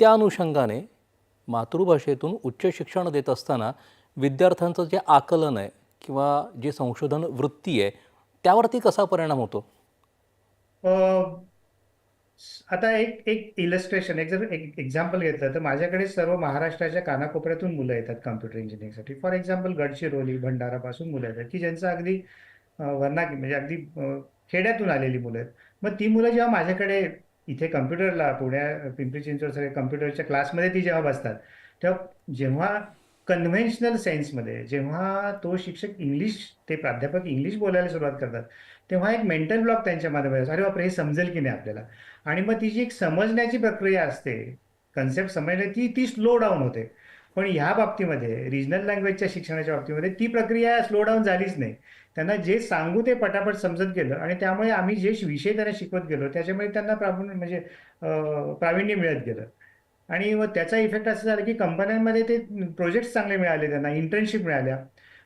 त्या अनुषंगाने मातृभाषेतून उच्च शिक्षण देत असताना विद्यार्थ्यांचं जे आकलन आहे किंवा जे संशोधन वृत्ती आहे त्यावरती कसा परिणाम होतो? आता एक एक इलस्ट्रेशन एक जर एक एक्झाम्पल घेतलं तर माझ्याकडे सर्व महाराष्ट्राच्या कानाकोपऱ्यातून मुलं येतात कम्प्युटर इंजिनिअरिंगसाठी फॉर एक्झाम्पल गडचिरोली भंडारापासून मुलं येतात की ज्यांचं अगदी वर्णा म्हणजे अगदी खेड्यातून आलेली मुलं आहेत. मग ती मुलं जेव्हा माझ्याकडे इथे कम्प्युटरला पुण्या पिंपरी चिंचवड सगळे कम्प्युटरच्या क्लासमध्ये ती जेव्हा बसतात तेव्हा जेव्हा कन्व्हेन्शनल सेन्समध्ये जेव्हा तो शिक्षक इंग्लिश ते प्राध्यापक इंग्लिश बोलायला सुरुवात करतात तेव्हा एक मेंटल ब्लॉक त्यांच्या मध्ये अरे बापरे हे समजेल की नाही आपल्याला? आणि मग ती जी एक समजण्याची प्रक्रिया असते कन्सेप्ट समजणे ती ती स्लो डाऊन होते. पण ह्या बाबतीमध्ये रिजनल लँग्वेजच्या शिक्षणाच्या बाबतीमध्ये ती प्रक्रिया स्लो डाऊन झालीच नाही. त्यांना जे सांगू ते पटापट समजत गेलं आणि त्यामुळे आम्ही जे विषय त्यांना शिकवत गेलो त्याच्यामुळे त्यांना प्रावीण्य म्हणजे प्राविण्य प्रावीण्य मिळत गेलं. आणि मग त्याचा इफेक्ट असं झाला की कंपन्यांमध्ये ते प्रोजेक्ट्स चांगले मिळाले त्यांना इंटर्नशिप मिळाल्या.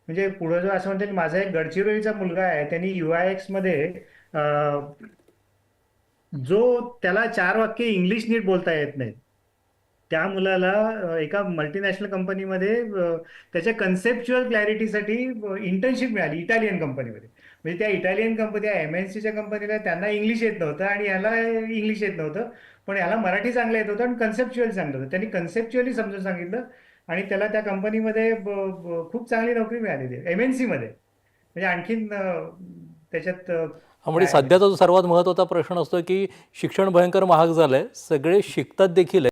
म्हणजे पुढं जो असं म्हणतात की माझा एक गडचिरोलीचा मुलगा आहे त्यांनी यू आय एक्समध्ये जो त्याला चार वाक्य इंग्लिश नीट बोलता येत नाहीत. त्या मुलाला एका मल्टीनॅशनल कंपनीमध्ये त्याच्या कन्सेप्च्युअल क्लॅरिटीसाठी इंटर्नशिप मिळाली इटालियन कंपनीमध्ये म्हणजे त्या इटालियन कंपनी एम एन सीच्या कंपनीला त्यांना इंग्लिश येत नव्हतं आणि याला इंग्लिश येत नव्हतं. पण याला मराठी चांगलं येत होतं आणि कन्सेप्च्युअल चांगलं होतं. त्यांनी कन्सेप्च्युअली समजून सांगितलं आणि त्याला त्या कंपनीमध्ये खूप चांगली नोकरी मिळालेली एम एन सीमध्ये म्हणजे आणखीन त्याच्यात म्हणजे सध्याचा जो सर्वात महत्त्वाचा प्रश्न असतो की शिक्षण भयंकर महाग झालंय. सगळे शिकतात देखील